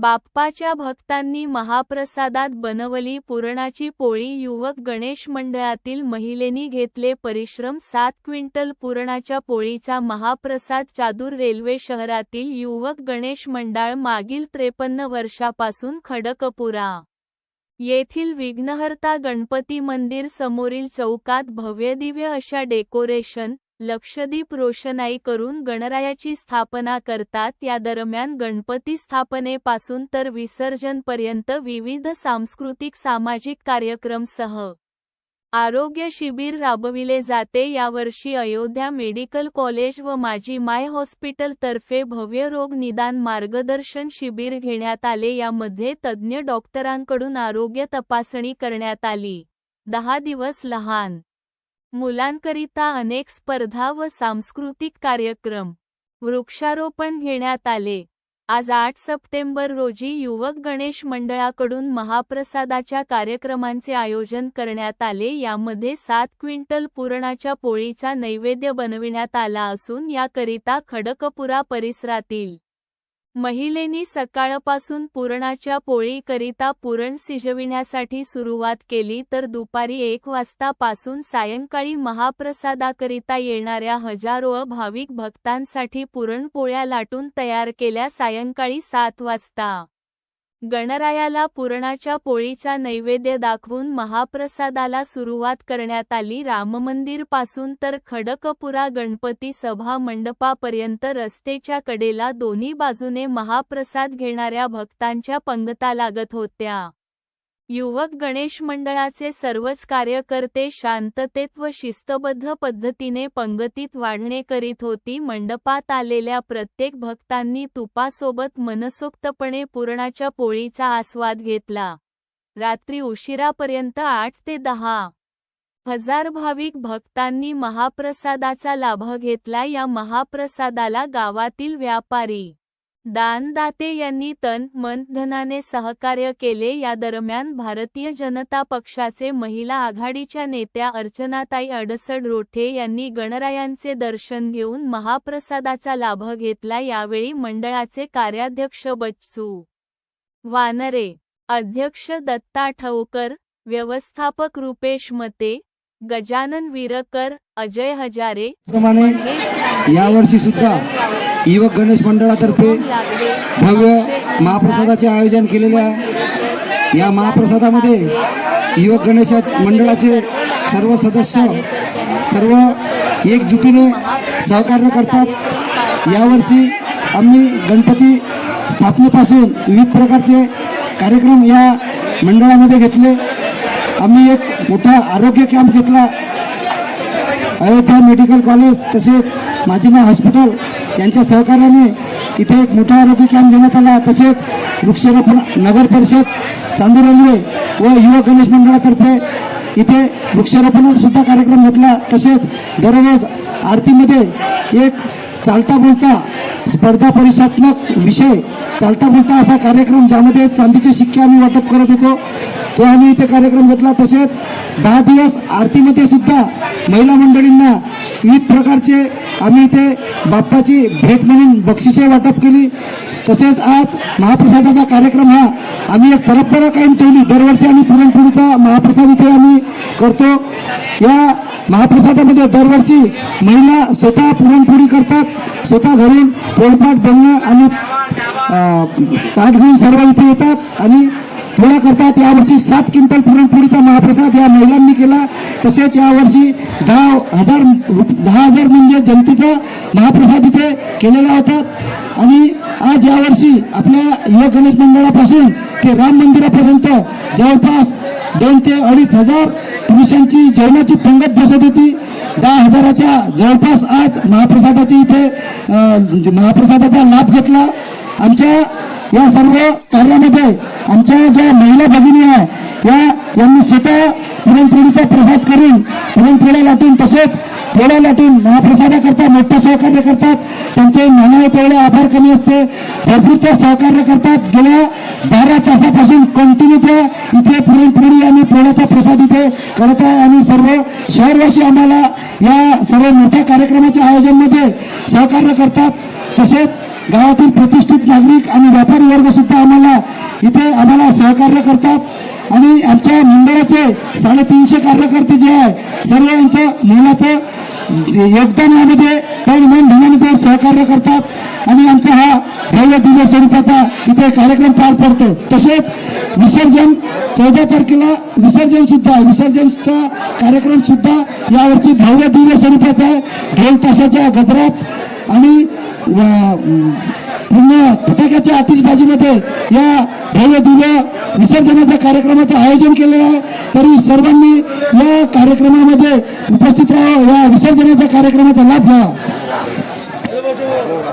बाप्पाच्या भक्तांनी महाप्रसादात बनवली पुरणाची पोळी युवक गणेश मंडळातील महिलेनी घेतले परिश्रम सात क्विंटल पुरणाच्या पोळीचा महाप्रसाद चादूर रेल्वे शहरातील युवक गणेश मंडळ मागील त्रेपन्न वर्षापासून खडकपुरा येथील विघ्नहर्ता गणपती मंदिर समोरील चौकात भव्यदिव्य अशा डेकोरेशन लक्षदीप रोषणाई करून गणरायाची स्थापना करतात. या दरम्यान गणपती स्थापनेपासून तर विसर्जनपर्यंत विविध सांस्कृतिक सामाजिक कार्यक्रमसह आरोग्य शिबिर राबविले जाते. यावर्षी अयोध्या मेडिकल कॉलेज व माजी माय हॉस्पिटल तर्फे भव्य रोग निदान मार्गदर्शन शिबिर घेण्यात आले. यामध्ये तज्ज्ञ डॉक्टरांकडून आरोग्य तपासणी करण्यात आली. दहा दिवस लहान मुलांकरिता अनेक स्पर्धा व सांस्कृतिक कार्यक्रम वृक्षारोपण घेण्यात आले. आज आठ सप्टेंबर रोजी युवक गणेश मंडळाकडून महाप्रसादाच्या कार्यक्रमांचे आयोजन करण्यात आले. यामध्ये सात क्विंटल पुरणाच्या पोळीचा नैवेद्य बनविण्यात आला असून याकरिता खडकपुरा परिसरातील महिलेनी सकाळपासून पुरणाच्या पोळीकरिता पुरण शिजविण्यासाठी सुरुवात केली तर दुपारी एक वाजतापासून सायंकाळी महाप्रसादाकरिता येणाऱ्या हजारो भाविक भक्तांसाठी पुरणपोळ्या लाटून तयार केल्या सायंकाळी सात वाजता. गणरायाला पुरणाच्या पोळीचा नैवेद्य दाखवून महाप्रसादाला सुरुवात करण्यात आली. राममंदिरपासून तर खडकपुरा गणपती सभा मंडपापर्यंत रस्तेच्या कडेला दोन्ही बाजूने महाप्रसाद घेणाऱ्या भक्तांच्या पंगता लागत होत्या. युवक गणेश मंडळाचे सर्वच कार्यकर्ते शांततेत व शिस्तबद्ध पद्धतीने पंगतीत वाढणे करीत होती. मंडपात आलेल्या प्रत्येक भक्तांनी तुपासोबत मनसोक्तपणे पुरणाच्या पोळीचा आस्वाद घेतला. रात्री उशिरापर्यंत आठ ते दहा हजार भाविक भक्तांनी महाप्रसादाचा लाभ घेतला. या महाप्रसादाला गावातील व्यापारी दानदाते यांनी तन मन धनाने सहकार्य केले. या दरम्यान भारतीय जनता पक्षाचे महिला आघाडीच्या नेत्या अर्चनाताई अडसड रोठे यांनी गणरायांचे दर्शन घेऊन महाप्रसादाचा लाभ घेतला. यावेळी मंडळाचे कार्याध्यक्ष बच्चू वानरे अध्यक्ष दत्ता ठवकर व्यवस्थापक रुपेश मते गजानन विरकर अजय हजारे. यावर्षी सुद्धा युवक गणेश मंडळातर्फे भव्य महाप्रसादाचे आयोजन केलेले आहे. या महाप्रसादामध्ये युवक गणेश मंडळाचे सर्व सदस्य सर्व एकजुटीने सहकार्य करतात. यावर्षी आम्ही गणपती स्थापनेपासून विविध प्रकारचे कार्यक्रम या मंडळामध्ये घेतले. आम्ही एक मोठा आरोग्य कॅम्प घेतला. अयोध्या मेडिकल कॉलेज तसेच माजिमा हॉस्पिटल यांच्या सहकार्याने इथे एक मोठा आरोग्य कॅम्प घेण्यात आला. तसेच वृक्षारोपण नगर परिषद चांदूर रेल्वे व युवक गणेश मंडळातर्फे इथे वृक्षारोपणाचा सुद्धा कार्यक्रम घेतला. तसेच दररोज आरतीमध्ये एक चालता बोलता स्पर्धा परीक्षात्मक विषय चालता बोलता असा कार्यक्रम ज्यामध्ये चांदीचे शिक्के आम्ही वाटप करत होतो तो आम्ही इथे कार्यक्रम घेतला. तसेच दहा दिवस आरतीमध्ये सुद्धा महिला मंडळींना विविध प्रकारचे आम्ही इथे बाप्पाची भेट म्हणून बक्षिसे वाटप केली. तसेच आज महाप्रसादाचा कार्यक्रम हा आम्ही एक परंपरा कायम ठेवली. दरवर्षी आम्ही पुरणपोळीचा महाप्रसाद इथे आम्ही करतो. या महाप्रसादामध्ये दरवर्षी महिला स्वतः पुरणपोळी करतात स्वतः घरून पोळपाट बनणं आणि ताट घेऊन सर्व इथे येतात आणि पोळ्या यावर्षी सात क्विंटल पुरणपोळीचा महाप्रसाद या महिलांनी केला. तसेच यावर्षी दहा हजार दहा हजार म्हणजे जनतेचा महाप्रसाद इथे केलेला होता. आणि आज यावर्षी आपल्या युवक गणेश मंडळापासून ते राम मंदिरापर्यंत जवळपास दोन ते अडीच हजार पुरुषांची जेवणाची पंगत बसत होती. दहा हजाराच्या जवळपास आज महाप्रसादाची इथे म्हणजे महाप्रसादाचा लाभ घेतला. आमच्या या सर्व कार्यामध्ये आमच्या ज्या महिला भगिनी आहे या यांनी स्वतः पुरणपोळीचा प्रसाद करून पुरणपोळ्या लाटून तसेच पोळ्या लाटून महाप्रसादाकरता मोठं सहकार्य करतात त्यांचे मानव तेवढे आभार कमी असते भरपूर सहकार्य करतात. गेल्या बारा तासापासून कंटिन्यू ते इथे पुरणपोळी आणि पोळ्याचा प्रसाद इथे करत आहे आणि सर्व शहरवासी आम्हाला या सर्व मोठ्या कार्यक्रमाच्या आयोजनमध्ये सहकार्य करतात. तसेच गावातील प्रतिष्ठित नागरिक आणि व्यापारी वर्ग सुद्धा आम्हाला इथे आम्हाला सहकार्य करतात. आणि आमच्या मंडळाचे साडेतीनशे कार्यकर्ते जे आहे सर्व यांचं मुलाचं योगदान यामध्ये तन मन धनामध्ये सहकार्य करतात. आणि आमचा हा भव्य दिव्य स्वरूपाचा इथे कार्यक्रम पार पडतो. तसेच विसर्जन चौदा तारखेला विसर्जन सुद्धा आहे विसर्जनचा कार्यक्रम सुद्धा यावर्षी भव्य दिव्य स्वरूपाचा आहे ढोल ताशाच्या गजरात आणि व- पूर्ण फटाक्याच्या आतिषबाजीमध्ये या भव्य दिव्य विसर्जनाच्या कार्यक्रमाचं आयोजन केलेलं आहे. तरी सर्वांनी या कार्यक्रमामध्ये उपस्थित राहा या विसर्जनाच्या कार्यक्रमाचा लाभ घ्यावा